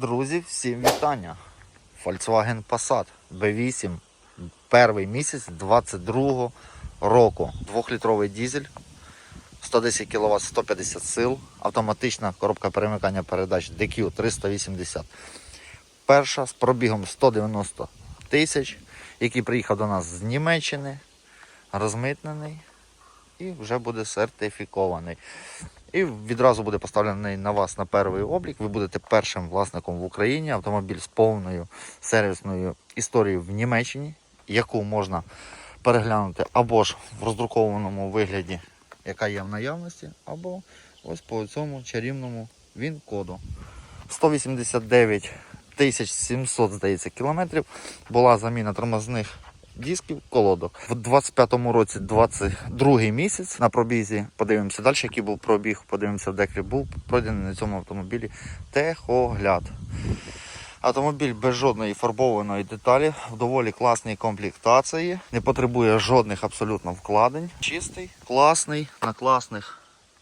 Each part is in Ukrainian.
Друзі, всім вітання. Volkswagen Passat B8. Перший місяць 22 року. Двохлітровий дізель, 110 кВт, 150 сил, автоматична коробка перемикання передач DQ 380. Перша з пробігом 190 тисяч, який приїхав до нас з Німеччини, розмитнений і вже буде сертифікований. І відразу буде поставлений на вас на перший облік. Ви будете першим власником в Україні. Автомобіль з повною сервісною історією в Німеччині, яку можна переглянути або ж в роздрукованому вигляді, яка є в наявності, або ось по цьому чарівному він-коду. 189 тисяч 700, здається, кілометрів була заміна тормозних дисків, колодок. В 25-му році, 22 місяць на пробізі, подивимося далі, який був пробіг, подивимося декрі, був пройдений на цьому автомобілі техогляд. Автомобіль без жодної фарбованої деталі, в доволі класній комплектації, не потребує жодних абсолютно вкладень. Чистий, класний, на класних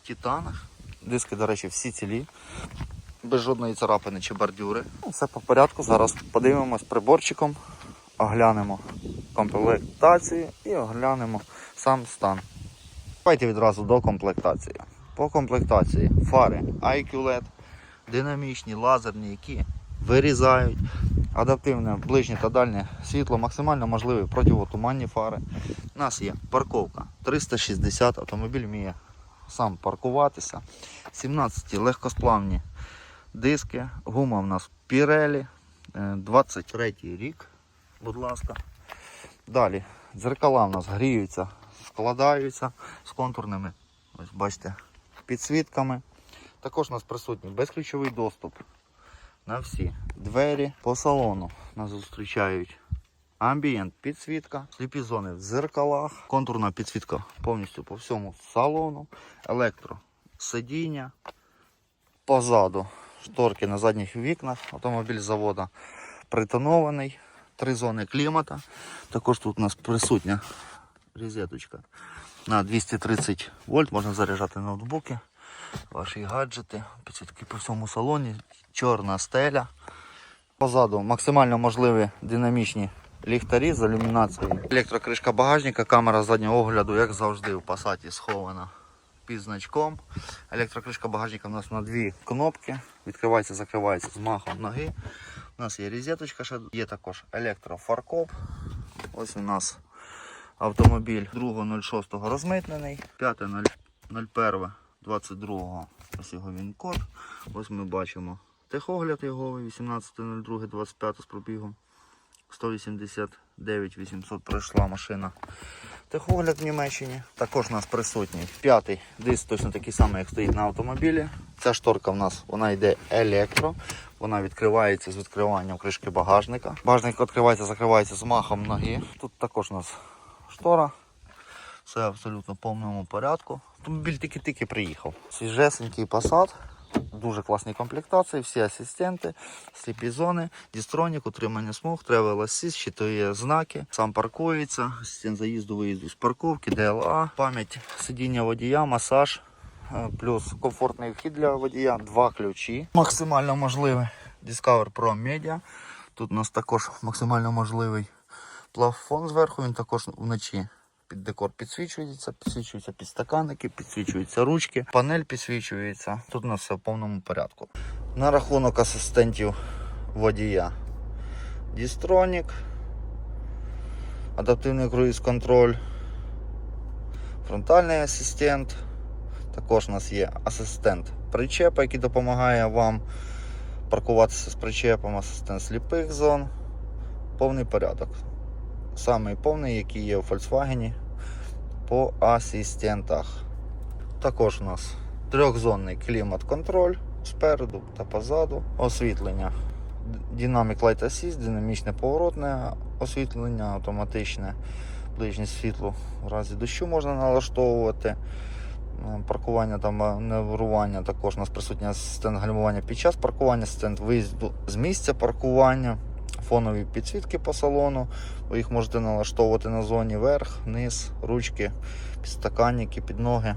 титанах. Диски, до речі, всі цілі. Без жодної царапини чи бордюри. Ну, Все по порядку. Зараз подивимось приборчиком, оглянемо комплектацію і оглянемо сам стан. Давайте відразу до комплектації. По комплектації фари IQ LED, динамічні, лазерні, які вирізають, адаптивне ближнє та дальнє світло, максимально можливі противотуманні фари. У нас є парковка 360, автомобіль вміє сам паркуватися. 17 легкосплавні диски, гума в нас Pirelli, е, 23 рік, будь ласка. Далі, дзеркала в нас гріються, складаються з контурними, ось бачите, підсвітками. Також у нас присутній безключовий доступ на всі двері по салону. Нас зустрічають амбієнт підсвітка, сліпі зони в дзеркалах, контурна підсвітка повністю по всьому салону, електро сидіння. Позаду шторки на задніх вікнах, автомобіль завода притонований, три зони клімата. Також тут у нас присутня розеточка на 230 вольт, можна заряджати ноутбуки, ваші гаджети, підсвітки по всьому салоні, чорна стеля. Позаду максимально можливі динамічні ліхтарі з ілюмінацією. Електрокришка багажника, камера заднього огляду, як завжди, в пасаті схована під значком. Електрокришка багажника у нас на дві кнопки. Відкривається, закривається з махом ноги. У нас є розеточка, є також електрофаркоп. Ось у нас автомобіль 2.06 розмитнений. 5.01.22 ось його він код. Ось ми бачимо техогляд його 18.02.25 з пробігом. 189 800 пройшла машина. Техогляд в Німеччині. Також у нас присутній п'ятий диск, точно такий самий, як стоїть на автомобілі. Ця шторка в нас вона йде електро. Вона відкривається з відкриванням кришки багажника. Багажник відкривається, закривається з махом ноги. Тут також у нас штора. Все абсолютно в повному порядку. Автомобіль тільки-тільки приїхав. Свіжесенький Passat. Дуже класні комплектації, всі асистенти, сліпі зони, дістронік, утримання смуг, Travel Assist, щитує знаки, сам паркується, асистент заїзду, виїзду з парковки, DLA, пам'ять сидіння водія, масаж, е, плюс комфортний вхід для водія, два ключі. Максимально можливий Discover Pro Media. Тут у нас також максимально можливий плафон зверху, він також вночі під декор підсвічується, підсвічуються підстаканники, підсвічуються ручки, панель підсвічується. Тут у нас все в повному порядку. На рахунок асистентів водія. Дістронік, адаптивний круїз контроль, фронтальний асистент. Також у нас є асистент причепа, який допомагає вам паркуватися з причепом, асистент сліпих зон. Повний порядок самий повний, який є у Volkswagen по асистентах. Також у нас трьохзонний клімат-контроль спереду та позаду, освітлення. Dynamic Light Assist, динамічне поворотне освітлення, автоматичне ближнє світло в разі дощу можна налаштовувати. Е, Паркування та маневрування також у нас присутній асистент гальмування під час паркування, асистент виїзду з місця паркування, фонові підсвітки по салону. Ви їх можете налаштовувати на зоні верх, низ, ручки, підстаканники, під ноги.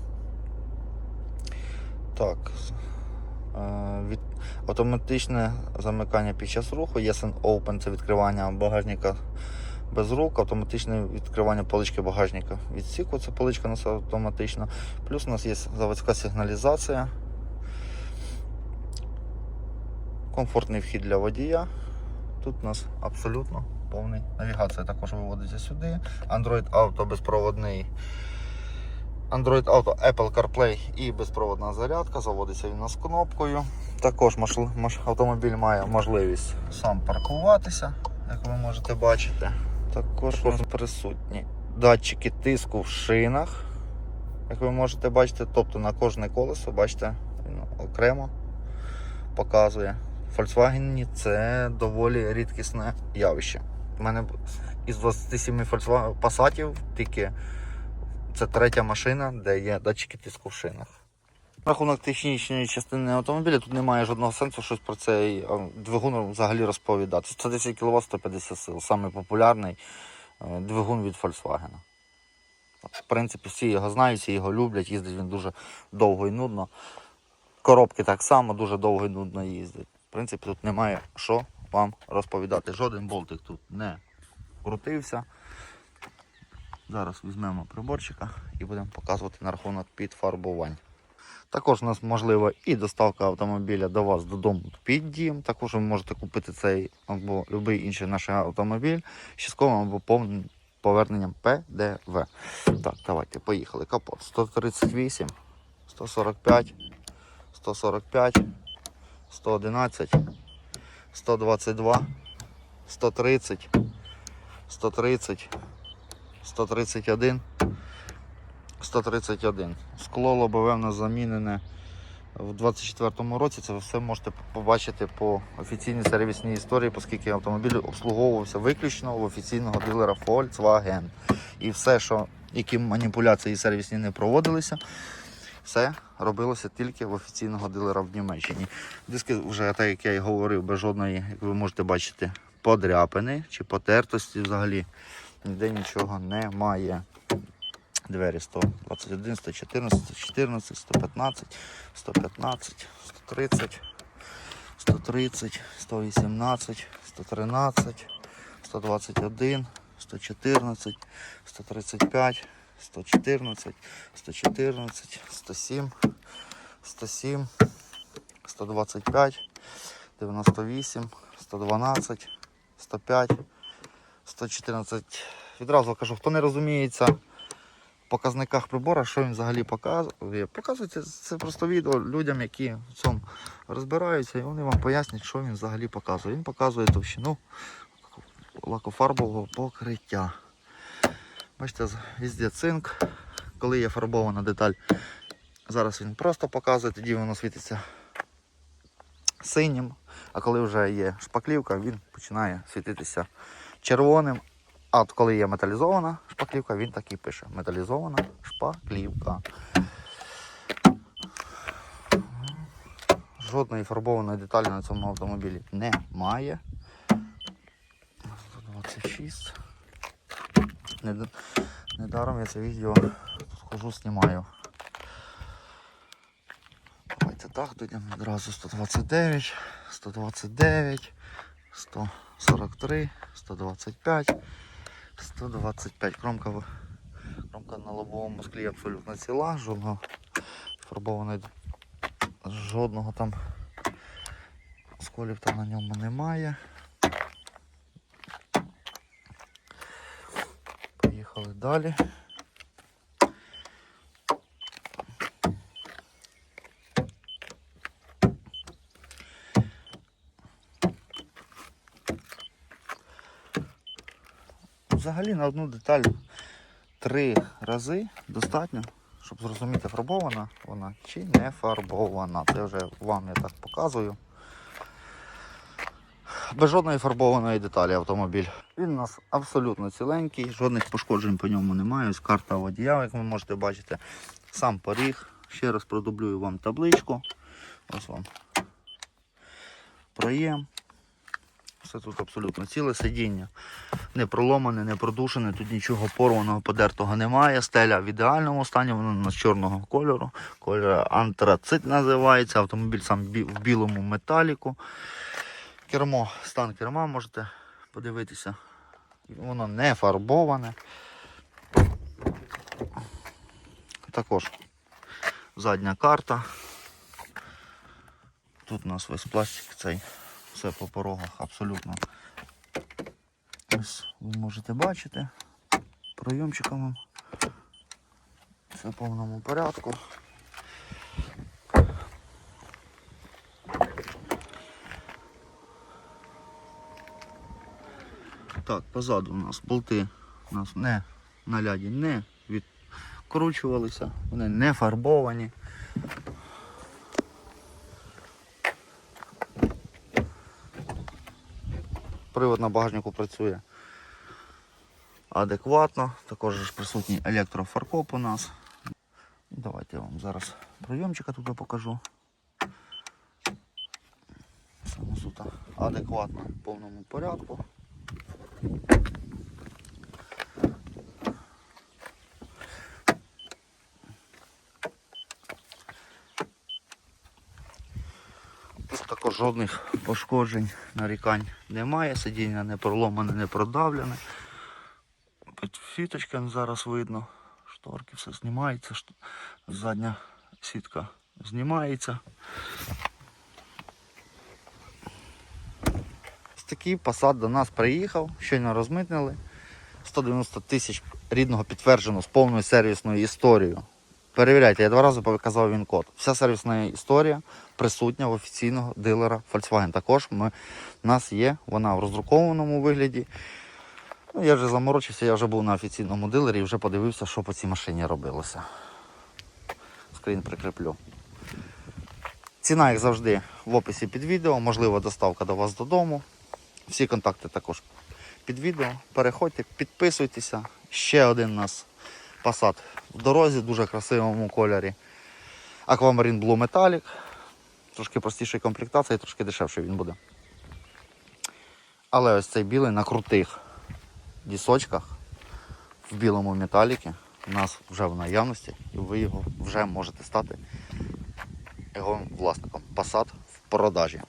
Так, Е, Від... Автоматичне замикання під час руху, Yes and Open це відкривання багажника без рук, автоматичне відкривання полички багажника. Відсіку це поличка у нас автоматична. Плюс у нас є заводська сигналізація. Комфортний вхід для водія. Тут у нас абсолютно повний. Навігація також виводиться сюди. Android Auto безпроводний. Android Auto, Apple CarPlay і безпроводна зарядка. Заводиться він нас кнопкою. Також автомобіль має можливість сам паркуватися, як ви можете бачити. Також у присутні датчики тиску в шинах. Як ви можете бачити, тобто на кожне колесо, бачите, він окремо показує. Volkswagen це доволі рідкісне явище. У мене із 27 Volkswagen Passatів тільки це третя машина, де є датчики тиску в шинах. Рахунок технічної частини автомобіля тут немає жодного сенсу щось про цей двигун взагалі розповідати. 110 кВт 150 сил. Самий популярний е, двигун від Volkswagen. В принципі, всі його знають, всі його люблять, їздить він дуже довго і нудно. Коробки так само дуже довго і нудно їздять. В принципі, тут немає що вам розповідати. Жоден болтик тут не крутився. Зараз візьмемо приборчика і будемо показувати на рахунок підфарбувань. Також у нас можлива і доставка автомобіля до вас додому під дім. Також ви можете купити цей або будь-який інший наш автомобіль з частковим або повним поверненням ПДВ. Так, давайте, поїхали. Капот 138, 145, 145, 111, 122, 130, 130, 131. 131. Скло лобове в нас замінене в 24-му році. Це ви все можете побачити по офіційній сервісній історії, оскільки автомобіль обслуговувався виключно в офіційного дилера Volkswagen. І все, що які маніпуляції сервісні не проводилися, все робилося тільки в офіційного дилера в Німеччині. Диски вже, так як я і говорив, без жодної, як ви можете бачити, подряпини чи потертості взагалі. Ніде нічого немає. Двері 121, 114, 114, 115, 115, 130, 130, 118, 113, 121, 114, 135, 114, 114, 107, 107, 125, 98, 112, 105, 114. Відразу кажу, хто не розуміється в показниках прибора, що він взагалі показує. Показується це просто відео людям, які в цьому розбираються, і вони вам пояснять, що він взагалі показує. Він показує товщину лакофарбового покриття. Бачите, везде цинк. Коли є фарбована деталь, зараз він просто показує, тоді воно світиться синім. А коли вже є шпаклівка, він починає світитися червоним. А от коли є металізована шпаклівка, він так і пише. Металізована шпаклівка. Жодної фарбованої деталі на цьому автомобілі немає. 126. Нед- Недаром я це відео тут хожу, знімаю. Давайте так, дойдемо одразу 129, 129, 143, 125, 125. Кромка, кромка на лобовому склі абсолютно ціла, жодного фарбованої, жодного там сколів там на ньому немає. Поїхали далі. Взагалі на одну деталь три рази достатньо, щоб зрозуміти, фарбована вона чи не фарбована. Це вже вам я так показую. Без жодної фарбованої деталі автомобіль. Він у нас абсолютно ціленький, жодних пошкоджень по ньому немає. Ось карта водія, як ви можете бачити. Сам поріг. Ще раз продублюю вам табличку. Ось вам проєм. Все тут абсолютно ціле сидіння. Не проломане, не продушене, тут нічого порваного, подертого немає. Стеля в ідеальному стані, вона на чорного кольору. Кольор антрацит називається. Автомобіль сам в білому металіку. Кермо, стан керма можете подивитися. Воно не фарбоване. Також задня карта. Тут у нас весь пластик цей, все по порогах абсолютно. Ось ви можете бачити. Пройомчиком. Все в повному порядку. Так, позаду у нас болти у нас не на ляді не відкручувалися, вони не фарбовані. Привод на багажнику працює адекватно. Також присутній електрофаркоп у нас. Давайте я вам зараз прийомчика туди покажу. Саме тут адекватно в повному порядку. Також жодних пошкоджень, нарікань немає, сидіння не проломане, не продавлене. Фіточка зараз видно, шторки все знімається, задня сітка знімається. Такий посад до нас приїхав, щойно розмитнили. 190 тисяч рідного підтверджено з повною сервісною історією. Перевіряйте, я два рази показав він код. Вся сервісна історія присутня в офіційного дилера Volkswagen. Також ми, у нас є, вона в роздрукованому вигляді. Ну, я вже заморочився, я вже був на офіційному дилері і вже подивився, що по цій машині робилося. Скрін прикріплю. Ціна, як завжди, в описі під відео, можлива доставка до вас додому. Всі контакти також під відео. Переходьте, підписуйтеся. Ще один у нас Passat в дорозі, дуже красивому кольорі. Aquamarine Blue Metallic. Трошки простішої комплектації, трошки дешевший він буде. Але ось цей білий на крутих дісочках в білому металіки у нас вже в наявності, і ви його вже можете стати його власником. Passat в продажі.